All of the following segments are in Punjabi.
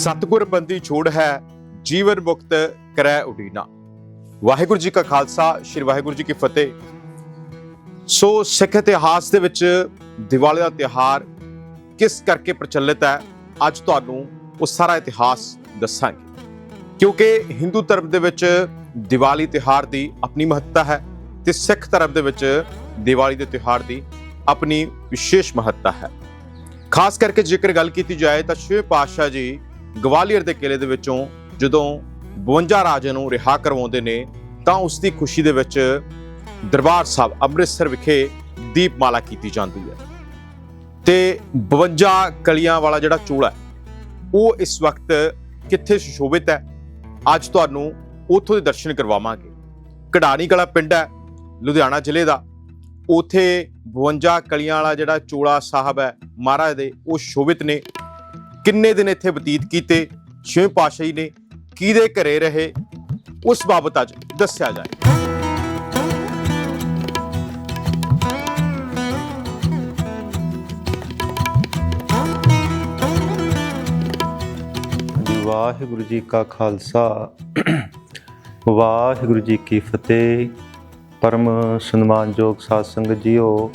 ਸਤਿਗੁਰ ਬੰਦੀ ਛੋੜ ਹੈ, ਜੀਵਨ ਮੁਕਤ ਕਰੈ ਉਡੀਨਾ। ਵਾਹਿਗੁਰੂ ਜੀ ਕਾ ਖਾਲਸਾ, ਸ੍ਰੀ ਵਾਹਿਗੁਰੂ ਜੀ ਕੀ ਫਤਿਹ। ਸੋ ਸਿੱਖ ਇਤਿਹਾਸ ਦੇ ਵਿੱਚ ਦੀਵਾਲੀ ਦਾ ਤਿਉਹਾਰ ਕਿਸ ਕਰਕੇ ਪ੍ਰਚਲਿਤ ਹੈ, ਅੱਜ ਤੁਹਾਨੂੰ ਉਹ ਸਾਰਾ ਇਤਿਹਾਸ ਦੱਸਾਂਗੇ। ਕਿਉਂਕਿ ਹਿੰਦੂ ਧਰਮ ਦੇ ਵਿੱਚ ਦੀਵਾਲੀ ਤਿਉਹਾਰ ਦੀ ਆਪਣੀ ਮਹੱਤਤਾ ਹੈ ਤੇ ਸਿੱਖ ਧਰਮ ਦੇ ਵਿੱਚ ਦੀਵਾਲੀ ਦੇ ਤਿਉਹਾਰ ਦੀ ਆਪਣੀ ਵਿਸ਼ੇਸ਼ ਮਹੱਤਤਾ ਹੈ। ਖਾਸ ਕਰਕੇ ਜੇਕਰ ਗੱਲ ਕੀਤੀ ਜਾਏ ਤਾਂ ਛੇ ਪਾਤਸ਼ਾਹ ਜੀ ਗਵਾਲੀਅਰ ਦੇ ਕਿਲੇ ਦੇ ਵਿੱਚੋਂ ਜਦੋਂ 52 ਰਾਜੇ ਨੂੰ ਰਿਹਾ ਕਰਵਾਉਂਦੇ ਨੇ, ਤਾਂ ਉਸ ਦੀ ਖੁਸ਼ੀ ਦੇ ਵਿੱਚ ਦਰਬਾਰ ਸਾਹਿਬ ਅੰਮ੍ਰਿਤਸਰ ਵਿਖੇ ਦੀਪਮਾਲਾ ਕੀਤੀ ਜਾਂਦੀ ਹੈ। ਤੇ 52 ਕਲੀਆਂ ਵਾਲਾ ਜਿਹੜਾ ਚੋਲਾ ਉਹ ਇਸ ਵਕਤ ਕਿੱਥੇ ਸੁਸ਼ੋਭਿਤ ਹੈ? ਅੱਜ ਤੁਹਾਨੂੰ ਉੱਥੋਂ ਦੇ ਦਰਸ਼ਨ ਕਰਵਾਵਾਂਗੇ। ਕਢਾਣੀ ਕਲਾ ਪਿੰਡ ਹੈ, ਲੁਧਿਆਣਾ ਜ਼ਿਲ੍ਹੇ ਦਾ। ਉਥੇ 52 ਕਲੀਆਂ ਵਾਲਾ ਜਿਹੜਾ ਚੋਲਾ ਸਾਹਿਬ ਹੈ, ਮਹਾਰਾਜ ਦੇ, ਉਹ ਸ਼ੋਭਿਤ ਨੇ। ਕਿੰਨੇ ਦਿਨ ਇੱਥੇ ਬਤੀਤ ਕੀਤੇ, ਛੇਵੇਂ ਪਾਤਸ਼ਾਹੀ ਨੇ ਕਿਹਦੇ ਘਰੇ ਰਹੇ, ਉਸ ਬਾਬਤ ਅੱਜ ਦੱਸਿਆ ਜਾਏ। ਵਾਹਿਗੁਰੂ ਜੀ ਕਾ ਖਾਲਸਾ, ਵਾਹਿਗੁਰੂ ਜੀ ਕੀ ਫਤਿਹ। ਪਰਮ ਸਨਮਾਨਯੋਗ ਸਾਧ ਸੰਗਤ ਜੀਓ,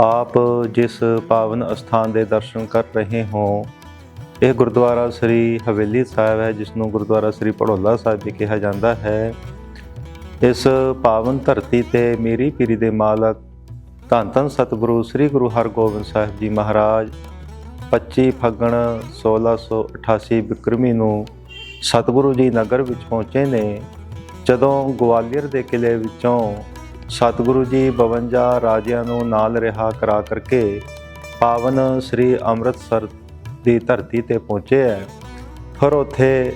ਆਪ ਜਿਸ ਪਾਵਨ ਅਸਥਾਨ ਦੇ ਦਰਸ਼ਨ ਕਰ ਰਹੇ ਹੋ ਇਹ ਗੁਰਦੁਆਰਾ ਸ੍ਰੀ ਹਵੇਲੀ ਸਾਹਿਬ ਹੈ ਜਿਸ ਨੂੰ ਗੁਰਦੁਆਰਾ ਸ੍ਰੀ ਭੜੋਲਾ ਸਾਹਿਬ ਵੀ ਕਿਹਾ ਜਾਂਦਾ ਹੈ। ਇਸ ਪਾਵਨ ਧਰਤੀ ਤੇ ਮੇਰੀ ਪੀਰੀ ਦੇ ਮਾਲਕ ਧੰਨ ਧੰਨ ਸਤਿਗੁਰੂ ਸ੍ਰੀ ਗੁਰੂ ਹਰਗੋਬਿੰਦ ਸਾਹਿਬ ਜੀ ਮਹਾਰਾਜ 25 ਫੱਗਣ 1688 ਬਿਕਰਮੀ ਨੂੰ ਸਤਿਗੁਰੂ ਜੀ ਨਗਰ ਵਿੱਚ ਪਹੁੰਚੇ ਨੇ। ਜਦੋਂ ਗਵਾਲੀਅਰ ਦੇ ਕਿਲੇ ਵਿੱਚੋਂ ਸਤਿਗੁਰੂ ਜੀ 52 ਰਾਜਿਆਂ ਨੂੰ ਨਾਲ ਰਿਹਾ ਕਰਾ ਕਰਕੇ ਪਾਵਨ ਸ੍ਰੀ ਅੰਮ੍ਰਿਤਸਰ ਦੀ ਧਰਤੀ ਤੇ ਪਹੁੰਚੇ ਹੈ। ਫਿਰ ਉੱਥੇ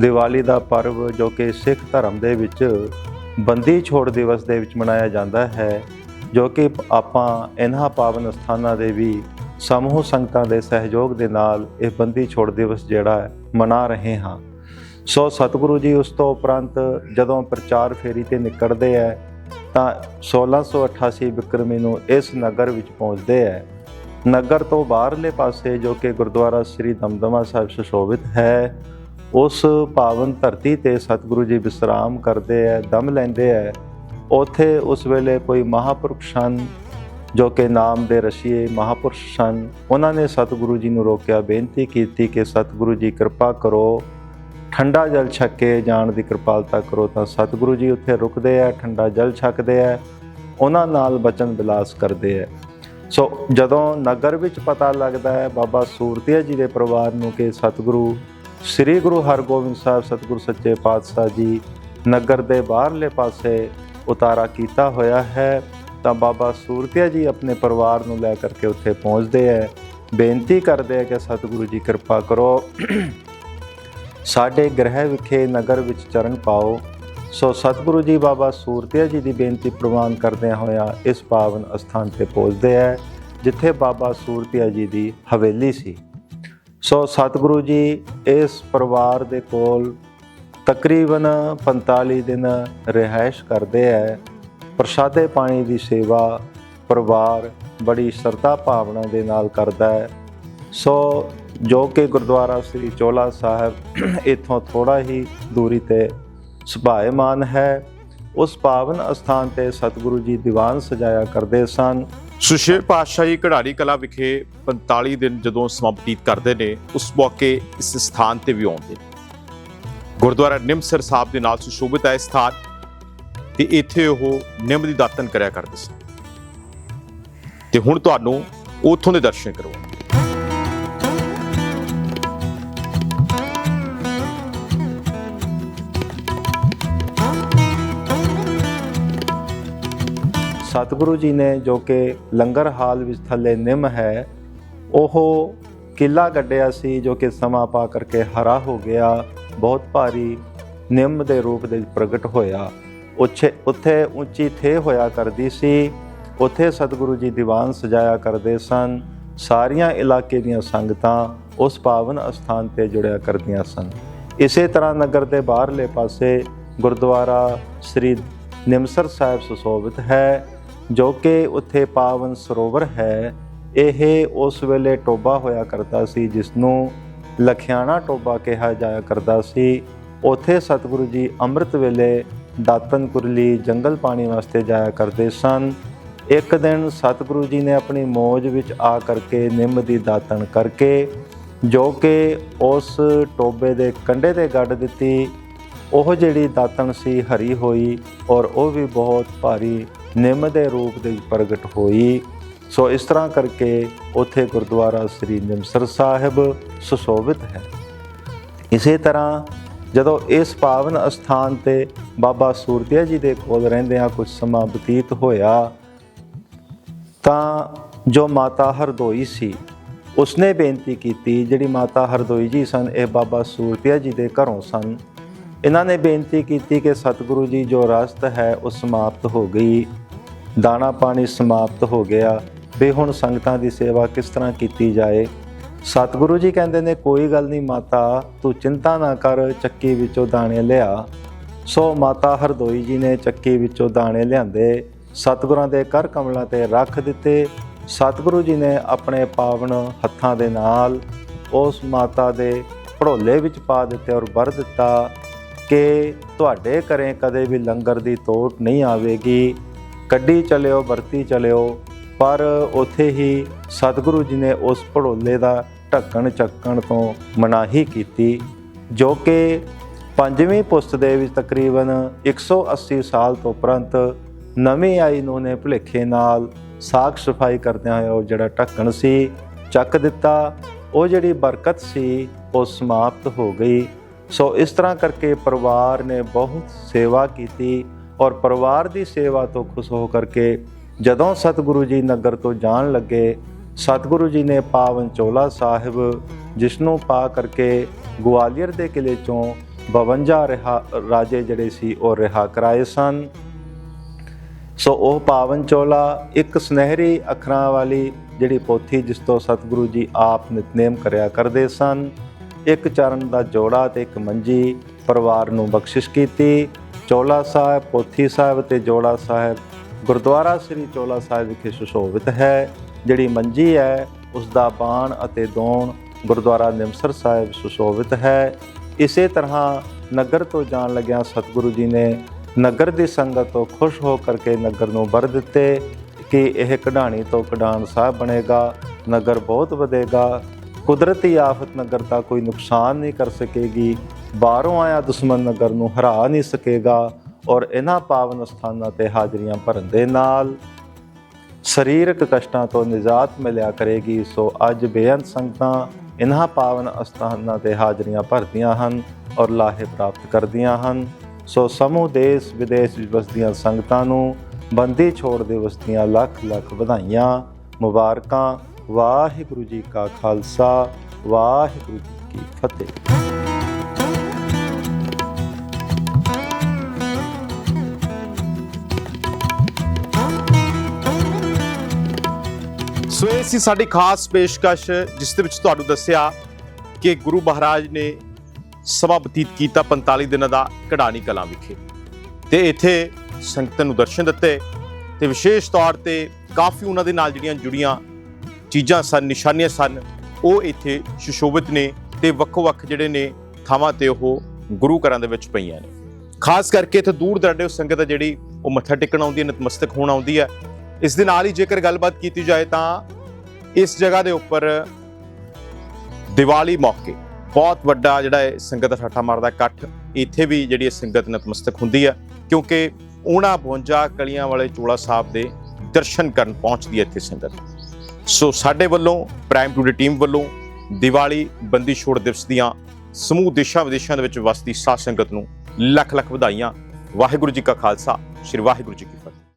ਦੀਵਾਲੀ ਦਾ ਪਰਵ ਜੋ ਕਿ ਸਿੱਖ ਧਰਮ ਦੇ ਵਿੱਚ ਬੰਦੀ ਛੋੜ ਦਿਵਸ ਦੇ ਵਿੱਚ ਮਨਾਇਆ ਜਾਂਦਾ ਹੈ, ਜੋ ਕਿ ਆਪਾਂ ਇਹਨਾਂ ਪਾਵਨ ਸਥਾਨਾਂ ਦੇ ਵੀ ਸਮੂਹ ਸੰਗਤਾਂ ਦੇ ਸਹਿਯੋਗ ਦੇ ਨਾਲ ਇਹ ਬੰਦੀ ਛੋੜ ਦਿਵਸ ਜਿਹੜਾ ਹੈ, ਮਨਾ ਰਹੇ ਹਾਂ। ਸੋ ਸਤਿਗੁਰੂ ਜੀ, ਉਸ ਤੋਂ ਉਪਰੰਤ ਜਦੋਂ ਪ੍ਰਚਾਰ ਫੇਰੀ ਤੇ ਨਿਕਲਦੇ ਹੈ, ਤਾਂ 1688 ਬਿਕਰਮੀ ਨੂੰ ਇਸ ਨਗਰ ਵਿੱਚ ਪਹੁੰਚਦੇ ਹੈ। ਨਗਰ ਤੋਂ ਬਾਹਰਲੇ ਪਾਸੇ ਜੋ ਕਿ ਗੁਰਦੁਆਰਾ ਸ੍ਰੀ ਦਮਦਮਾ ਸਾਹਿਬ ਸੁਸ਼ੋਭਿਤ ਹੈ, ਉਸ ਪਾਵਨ ਧਰਤੀ ਤੇ ਸਤਿਗੁਰੂ ਜੀ ਵਿਸਰਾਮ ਕਰਦੇ ਹੈ ਦਮ ਲੈਂਦੇ ਹੈ ਉਥੇ ਉਸ ਵੇਲੇ ਕੋਈ ਮਹਾਪੁਰਖ ਸਨ ਜੋ ਕਿ ਨਾਮ ਦੇ ਰਸ਼ੀਏ ਮਹਾਪੁਰਸ਼ ਸਨ। ਉਹਨਾਂ ਨੇ ਸਤਿਗੁਰੂ ਜੀ ਨੂੰ ਰੋਕਿਆ, ਬੇਨਤੀ ਕੀਤੀ ਕਿ ਸਤਿਗੁਰੂ ਜੀ ਕਿਰਪਾ ਕਰੋ, ਠੰਡਾ ਜਲ ਛਕ ਕੇ ਜਾਣ ਦੀ ਕਿਰਪਾਲਤਾ ਕਰੋ ਤਾਂ ਸਤਿਗੁਰੂ ਜੀ ਉੱਥੇ ਰੁਕਦੇ ਆ ਠੰਡਾ ਜਲ ਛਕਦੇ ਆ ਉਹਨਾਂ ਨਾਲ ਬਚਨ ਬਿਲਾਸ ਕਰਦੇ ਆ ਸੋ ਜਦੋਂ ਨਗਰ ਵਿੱਚ ਪਤਾ ਲੱਗਦਾ ਹੈ ਬਾਬਾ ਸੂਰਤੀਆ ਜੀ ਦੇ ਪਰਿਵਾਰ ਨੂੰ ਕਿ ਸਤਿਗੁਰੂ, ਸ੍ਰੀ ਗੁਰੂ ਹਰਗੋਬਿੰਦ ਸਾਹਿਬ, ਸਤਿਗੁਰੂ ਸੱਚੇ ਪਾਤਸ਼ਾਹ ਜੀ ਨਗਰ ਦੇ ਬਾਹਰਲੇ ਪਾਸੇ ਉਤਾਰਾ ਕੀਤਾ ਹੋਇਆ ਹੈ, ਤਾਂ ਬਾਬਾ ਸੂਰਤੀਆ ਜੀ ਆਪਣੇ ਪਰਿਵਾਰ ਨੂੰ ਲੈ ਕਰਕੇ ਉੱਥੇ ਪਹੁੰਚਦੇ ਹੈ। ਬੇਨਤੀ ਕਰਦੇ ਹੈ ਕਿ ਸਤਿਗੁਰੂ ਜੀ ਕਿਰਪਾ ਕਰੋ, ਸਾਡੇ ਗ੍ਰਹਿ ਵਿਖੇ ਨਗਰ ਵਿੱਚ ਚਰਨ ਪਾਓ। ਸੋ ਸਤਿਗੁਰੂ ਜੀ ਬਾਬਾ ਸੂਰਤੀਆ ਜੀ ਦੀ ਬੇਨਤੀ ਪ੍ਰਵਾਨ ਕਰਦਿਆਂ ਹੋਇਆਂ ਇਸ ਪਾਵਨ ਅਸਥਾਨ ਤੇ ਪਹੁੰਚਦੇ ਹੈ ਜਿੱਥੇ ਬਾਬਾ ਸੂਰਤੀਆ ਜੀ ਦੀ ਹਵੇਲੀ ਸੀ। ਸੋ ਸਤਿਗੁਰੂ ਜੀ, ਇਸ ਪਰਿਵਾਰ ਦੇ ਕੋਲ ਤਕਰੀਬਨ 45 ਦਿਨ ਰਿਹਾਇਸ਼ ਕਰਦੇ ਹੈ ਪ੍ਰਸ਼ਾਦੇ ਪਾਣੀ ਦੀ ਸੇਵਾ ਪਰਿਵਾਰ ਬੜੀ ਸ਼ਰਧਾ ਭਾਵਨਾ ਦੇ ਨਾਲ ਕਰਦਾ ਹੈ। ਸੋ ਜੋ ਕਿ ਗੁਰਦੁਆਰਾ ਸ੍ਰੀ ਚੋਲਾ ਸਾਹਿਬ ਇਥੋਂ ਥੋੜਾ ਹੀ ਦੂਰੀ ਤੇ ਸੁਭਾਏਮਾਨ ਹੈ, ਉਸ ਪਾਵਨ ਅਸਥਾਨ ਤੇ ਸਤਿਗੁਰੂ ਜੀ ਦੀਵਾਨ ਸਜਾਇਆ ਕਰਦੇ ਸਨ। ਸੁਸ਼ੇਰ ਪਾਤਸ਼ਾਹੀ ਕਢਾੜੀ ਕਲਾ ਵਿਖੇ 45 ਦਿਨ ਜਦੋਂ ਸਮਾਪਤੀਤ ਕਰਦੇ ਨੇ, ਉਸ ਮੌਕੇ ਇਸ ਸਥਾਨ ਤੇ ਵੀ ਆਉਂਦੇ ਨੇ। ਗੁਰਦੁਆਰਾ ਨਿਮਸਰ ਸਾਹਿਬ ਦੇ ਨਾਲ ਸੁਸ਼ੋਭਿਤ ਹੈ ਸਥਾਨ ਤੇ ਇੱਥੇ ਉਹ ਨਿੰਮ ਦੀ ਦਾਤਨ ਕਰਿਆ ਕਰਦੇ ਸਨ। ਤੇ ਹੁਣ ਤੁਹਾਨੂੰ ਉੱਥੋਂ ਦੇ ਦਰਸ਼ਨ ਕਰਵਾਉਂ ਸਤਿਗੁਰੂ ਜੀ ਨੇ ਜੋ ਕਿ ਲੰਗਰ ਹਾਲ ਵਿੱਚ ਥੱਲੇ ਨਿੰਮ ਹੈ, ਉਹ ਕਿਲਾ ਗੱਡਿਆ ਸੀ ਜੋ ਕਿ ਸਮਾਂ ਪਾ ਕਰਕੇ ਹਰਾ ਹੋ ਗਿਆ, ਬਹੁਤ ਭਾਰੀ ਨਿੰਮ ਦੇ ਰੂਪ ਦੇ ਪ੍ਰਗਟ ਹੋਇਆ। ਉੱਥੇ ਉੱਥੇ ਉੱਚੀ ਥੇ ਹੋਇਆ ਕਰਦੀ ਸੀ, ਉੱਥੇ ਸਤਿਗੁਰੂ ਜੀ ਦੀਵਾਨ ਸਜਾਇਆ ਕਰਦੇ ਸਨ, ਸਾਰੀਆਂ ਇਲਾਕੇ ਦੀਆਂ ਸੰਗਤਾਂ ਉਸ ਪਾਵਨ ਅਸਥਾਨ ਤੇ ਜੁੜਿਆ ਕਰਦੀਆਂ ਸਨ। ਇਸੇ ਤਰ੍ਹਾਂ ਨਗਰ ਦੇ ਬਾਹਰਲੇ ਪਾਸੇ ਗੁਰਦੁਆਰਾ ਸ੍ਰੀ ਨਿਮਸਰ ਸਾਹਿਬ ਸੁਸ਼ੋਭਿਤ ਹੈ ਜੋ ਕਿ ਉੱਥੇ ਪਾਵਨ ਸਰੋਵਰ ਹੈ, ਇਹ ਉਸ ਵੇਲੇ ਟੋਬਾ ਹੋਇਆ ਕਰਦਾ ਸੀ ਜਿਸ ਨੂੰ ਲਖਿਆਣਾ ਟੋਬਾ ਕਿਹਾ ਜਾਇਆ ਕਰਦਾ ਸੀ। ਉੱਥੇ ਸਤਿਗੁਰੂ ਜੀ ਅੰਮ੍ਰਿਤ ਵੇਲੇ ਦਾਤਨ ਕੁਰਲੀ ਜੰਗਲ ਪਾਣੀ ਵਾਸਤੇ ਜਾਇਆ ਕਰਦੇ ਸਨ। ਇੱਕ ਦਿਨ ਸਤਿਗੁਰੂ ਜੀ ਨੇ ਆਪਣੀ ਮੌਜ ਵਿੱਚ ਆ ਕਰਕੇ ਨਿੰਮ ਦੀ ਦਾਤਣ ਕਰਕੇ, ਜੋ ਕਿ ਉਸ ਟੋਬੇ ਦੇ ਕੰਢੇ ਤੇ ਗੱਡ ਦਿੱਤੀ। ਉਹ ਜਿਹੜੀ ਦਾਤਣ ਸੀ, ਹਰੀ ਹੋਈ ਔਰ ਉਹ ਵੀ ਬਹੁਤ ਭਾਰੀ ਨਿੰਮ ਦੇ ਰੂਪ ਦੇ ਪ੍ਰਗਟ ਹੋਈ। ਸੋ ਇਸ ਤਰ੍ਹਾਂ ਕਰਕੇ ਉੱਥੇ ਗੁਰਦੁਆਰਾ ਸ੍ਰੀ ਨਿਮਸਰ ਸਾਹਿਬ ਸੁਸ਼ੋਭਿਤ ਹੈ। ਇਸੇ ਤਰ੍ਹਾਂ ਜਦੋਂ ਇਸ ਪਾਵਨ ਅਸਥਾਨ ਤੇ ਬਾਬਾ ਸੂਰਤੀਆ ਜੀ ਦੇ ਕੋਲ ਰਹਿੰਦਿਆਂ ਕੁਝ ਸਮਾਂ ਬਤੀਤ ਹੋਇਆ, ਤਾਂ ਜੋ ਮਾਤਾ ਹਰਦੋਈ ਸੀ, ਉਸਨੇ ਬੇਨਤੀ ਕੀਤੀ, ਜਿਹੜੀ ਮਾਤਾ ਹਰਦੋਈ ਜੀ ਸਨ, ਇਹ ਬਾਬਾ ਸੂਰਤੀਆ ਜੀ ਦੇ ਘਰੋਂ ਸਨ। ਇਹਨਾਂ ਨੇ ਬੇਨਤੀ ਕੀਤੀ ਕਿ ਸਤਿਗੁਰੂ ਜੀ ਜੋ ਰਸਤ ਹੈ, ਉਹ ਸਮਾਪਤ ਹੋ ਗਈ। ਦਾਣਾ ਪਾਣੀ ਸਮਾਪਤ ਹੋ ਗਿਆ। ਵੀ ਹੁਣ ਸੰਗਤਾਂ ਦੀ ਸੇਵਾ ਕਿਸ ਤਰ੍ਹਾਂ ਕੀਤੀ ਜਾਏ? ਸਤਿਗੁਰੂ ਜੀ ਕਹਿੰਦੇ ਨੇ, ਕੋਈ ਗੱਲ ਨਹੀਂ ਮਾਤਾ, ਤੂੰ ਚਿੰਤਾ ਨਾ ਕਰ, ਚੱਕੀ ਵਿੱਚੋਂ ਦਾਣੇ ਲਿਆ। ਸੋ ਮਾਤਾ ਹਰਦੋਈ ਜੀ ਨੇ ਚੱਕੀ ਵਿੱਚੋਂ ਦਾਣੇ ਲਿਆਂਦੇ। ਸਤਿਗੁਰਾਂ ਦੇ ਕਰ ਕਮਲਾਂ ਤੇ ਰੱਖ ਦਿੱਤੇ। ਸਤਿਗੁਰੂ ਜੀ ਨੇ ਆਪਣੇ ਪਾਵਨ ਹੱਥਾਂ ਦੇ ਨਾਲ ਉਸ ਮਾਤਾ ਦੇ ਭੜੋਲੇ ਵਿੱਚ ਪਾ ਦਿੱਤੇ ਔਰ ਵਰ ਦਿੱਤਾ ਕਿ ਤੁਹਾਡੇ ਘਰੇ ਕਦੇ ਵੀ ਲੰਗਰ ਦੀ ਤੋਟ ਨਹੀਂ ਆਵੇਗੀ। ਕੱਢੀ ਚਲਿਓ, ਵਰਤੀ ਚਲਿਓ, ਪਰ ਉੱਥੇ ਹੀ ਸਤਿਗੁਰੂ ਜੀ ਨੇ ਉਸ ਭੜੋਲੇ ਦਾ ਢੱਕਣ ਚੱਕਣ ਤੋਂ ਮਨਾਹੀ ਕੀਤੀ, ਜੋ ਕਿ ਪੰਜਵੀਂ ਪੁਸਤ ਦੇ ਵਿੱਚ ਤਕਰੀਬਨ 180 ਸਾਲ ਤੋਂ ਉਪਰੰਤ ਨਵੀਂ ਆਈ ਨੂੰ ਨੇ ਭੁਲੇਖੇ ਨਾਲ ਸਾਖ ਸਫ਼ਾਈ ਕਰਦਿਆਂ ਹੋਇਆ ਉਹ ਜਿਹੜਾ ਢੱਕਣ ਸੀ, ਚੱਕ ਦਿੱਤਾ, ਉਹ ਜਿਹੜੀ ਬਰਕਤ ਸੀ, ਉਹ ਸਮਾਪਤ ਹੋ ਗਈ। ਸੋ ਇਸ ਤਰ੍ਹਾਂ ਕਰਕੇ ਪਰਿਵਾਰ ਨੇ ਬਹੁਤ ਸੇਵਾ ਕੀਤੀ ਔਰ ਪਰਿਵਾਰ ਦੀ ਸੇਵਾ ਤੋਂ ਖੁਸ਼ ਹੋ ਕਰਕੇ ਜਦੋਂ ਸਤਿਗੁਰੂ ਜੀ ਨਗਰ ਤੋਂ ਜਾਣ ਲੱਗੇ, ਸਤਿਗੁਰੂ ਜੀ ਨੇ ਪਾਵਨ ਚੋਲਾ ਸਾਹਿਬ ਜਿਸ ਨੂੰ ਪਾ ਕਰਕੇ ਗਵਾਲੀਅਰ ਦੇ ਕਿਲੇ ਚੋਂ 52 ਰਿਹਾ, ਰਾਜੇ ਜਿਹੜੇ ਸੀ ਉਹ ਰਿਹਾ ਕਰਾਏ ਸਨ। ਸੋ ਉਹ ਪਾਵਨ ਚੋਲਾ ਇੱਕ ਸੁਨਹਿਰੀ ਅੱਖਰਾਂ ਵਾਲੀ ਜਿਹੜੀ ਪੋਥੀ ਜਿਸ ਤੋਂ ਸਤਿਗੁਰੂ ਜੀ ਆਪ ਨਿਤਨੇਮ ਕਰਿਆ ਕਰਦੇ ਸਨ, ਇੱਕ ਚਰਨ ਦਾ ਜੋੜਾ ਤੇ ਇੱਕ ਮੰਜੀ ਪਰਿਵਾਰ ਨੂੰ ਬਖਸ਼ਿਸ਼ ਕੀਤੀ ਚੋਲਾ ਸਾਹਿਬ, ਪੋਥੀ ਸਾਹਿਬ ਤੇ ਜੋੜਾ ਸਾਹਿਬ। ਗੁਰਦੁਆਰਾ ਸ੍ਰੀ ਚੋਲਾ ਸਾਹਿਬ ਵਿਖੇ ਸੁਸ਼ੋਭਿਤ ਹੈ। ਜਿਹੜੀ ਮੰਜੀ ਹੈ ਉਸ ਦਾ ਬਾਣ ਅਤੇ ਦੋਣ ਗੁਰਦੁਆਰਾ ਨਿਮਸਰ ਸਾਹਿਬ ਸੁਸ਼ੋਭਿਤ ਹੈ। ਇਸੇ ਤਰ੍ਹਾਂ ਨਗਰ ਤੋਂ ਜਾਣ ਲੱਗਿਆਂ ਸਤਿਗੁਰੂ ਜੀ ਨੇ ਨਗਰ ਦੀ ਸੰਗਤ ਤੋਂ ਖੁਸ਼ ਹੋ ਕਰਕੇ ਨਗਰ ਨੂੰ ਵਰ ਦਿੱਤੇ ਕਿ ਇਹ ਕਢਾਣੀ ਤੋਂ ਕਢਾਣ ਸਾਹਿਬ ਬਣੇਗਾ, ਨਗਰ ਬਹੁਤ ਵਧੇਗਾ। ਕੁਦਰਤੀ ਆਫਤ ਨਗਰ ਦਾ ਕੋਈ ਨੁਕਸਾਨ ਨਹੀਂ ਕਰ ਸਕੇਗੀ। ਬਾਹਰੋਂ ਆਇਆ ਦੁਸ਼ਮਣ ਨਗਰ ਨੂੰ ਹਰਾ ਨਹੀਂ ਸਕੇਗਾ ਔਰ ਇਹਨਾਂ ਪਾਵਨ ਸਥਾਨਾਂ ਤੇ ਹਾਜ਼ਰੀਆਂ ਭਰਨ ਦੇ ਨਾਲ ਸਰੀਰਕ ਕਸ਼ਟਾਂ ਤੋਂ ਨਿਜਾਤ ਮਿਲਿਆ ਕਰੇਗੀ। ਸੋ ਅੱਜ ਬੇਅੰਤ ਸੰਗਤਾਂ ਇਨ੍ਹਾਂ ਪਾਵਨ ਅਸਥਾਨਾਂ ਤੇ ਹਾਜ਼ਰੀਆਂ ਭਰਦੀਆਂ ਹਨ ਔਰ ਲਾਹੇ ਪ੍ਰਾਪਤ ਕਰਦੀਆਂ ਹਨ। ਸੋ ਸਮੂਹ ਦੇਸ਼ ਵਿਦੇਸ਼ ਵਿੱਚ ਵਸਦੀਆਂ ਸੰਗਤਾਂ ਨੂੰ ਬੰਦੀ ਛੋੜ ਦਿਵਸ ਦੀਆਂ ਲੱਖ ਲੱਖ ਵਧਾਈਆਂ, ਮੁਬਾਰਕਾਂ। ਵਾਹਿਗੁਰੂ ਜੀ ਕਾ ਖਾਲਸਾ, ਵਾਹਿਗੁਰੂ ਜੀ ਕੀ ਫਤਿਹ। ਸੋ ਸੀ ਸਾਡੀ ਖਾਸ ਪੇਸ਼ਕਸ਼, ਜਿਸ ਦੇ ਵਿੱਚ ਤੁਹਾਨੂੰ ਦੱਸਿਆ ਕਿ ਗੁਰੂ ਮਹਾਰਾਜ ਨੇ ਸਮਾਂ ਬਤੀਤ ਕੀਤਾ 45 ਦਿਨਾਂ ਦਾ ਕਢਾਣੀ ਕਲਾਂ ਵਿਖੇ। ਤੇ ਇੱਥੇ ਸੰਗਤਾਂ ਨੂੰ ਦਰਸ਼ਨ ਦਿੱਤੇ ਤੇ ਵਿਸ਼ੇਸ਼ ਤੌਰ ਤੇ ਕਾਫੀ ਉਹਨਾਂ ਦੇ ਨਾਲ ਜਿਹੜੀਆਂ ਜੁੜੀਆਂ ਚੀਜ਼ਾਂ ਸਨ, ਨਿਸ਼ਾਨੀਆਂ ਸਨ, ਉਹ ਇੱਥੇ ਸੁਸ਼ੋਭਿਤ ਨੇ ਤੇ ਵੱਖੋ-ਵੱਖ ਜਿਹੜੇ ਨੇ ਥਾਵਾਂ ਤੇ ਉਹ ਗੁਰੂ ਘਰਾਂ ਦੇ ਵਿੱਚ ਪਈਆਂ ਨੇ। ਖਾਸ ਕਰਕੇ ਇੱਥੇ ਦੂਰ ਦਰਾਡੇ ਸੰਗਤ ਹੈ ਜਿਹੜੀ ਉਹ ਮੱਥਾ ਟੇਕਣ ਆਉਂਦੀ ਹੈ, ਨਤਮਸਤਕ ਹੋਣ ਆਉਂਦੀ ਹੈ। ਇਸ ਦੇ ਨਾਲ ਹੀ ਜੇਕਰ ਗੱਲਬਾਤ ਕੀਤੀ ਜਾਏ ਤਾਂ ਇਸ ਜਗ੍ਹਾ ਦੇ ਉੱਪਰ ਦੀਵਾਲੀ ਮੌਕੇ ਬਹੁਤ ਵੱਡਾ ਜਿਹੜਾ ਹੈ ਸੰਗਤ ਦਾ ਠਾਠਾ ਮਾਰਦਾ ਇਕੱਠ ਇੱਥੇ ਵੀ ਜਿਹੜੀ ਇਹ ਸੰਗਤ ਨਤਮਸਤਕ ਹੁੰਦੀ ਹੈ, ਕਿਉਂਕਿ ਉਹਨਾਂ 52 ਕਲੀਆਂ ਵਾਲੇ ਚੋਲਾ ਸਾਹਿਬ ਦੇ ਦਰਸ਼ਨ ਕਰਨ ਪਹੁੰਚਦੀ ਹੈ ਇੱਥੇ ਸੰਗਤ। ਸੋ ਸਾਡੇ ਵੱਲੋਂ ਪ੍ਰਾਈਮ ਟੂ ਡੀ ਟੀਮ ਵੱਲੋਂ ਦੀਵਾਲੀ ਬੰਦੀ ਛੋੜ ਦਿਵਸ ਦੀਆਂ ਸਮੂਹ ਦੇਸ਼ਾਂ ਵਿਦੇਸ਼ਾਂ ਦੇ ਵਿੱਚ ਵਸਦੀ ਸਾਧ ਸੰਗਤ ਨੂੰ ਲੱਖ ਲੱਖ ਵਧਾਈਆਂ। ਵਾਹਿਗੁਰੂ ਜੀ ਕਾ ਖਾਲਸਾ, ਸ੍ਰੀ ਵਾਹਿਗੁਰੂ ਜੀ ਕੀ ਫਤਿਹ।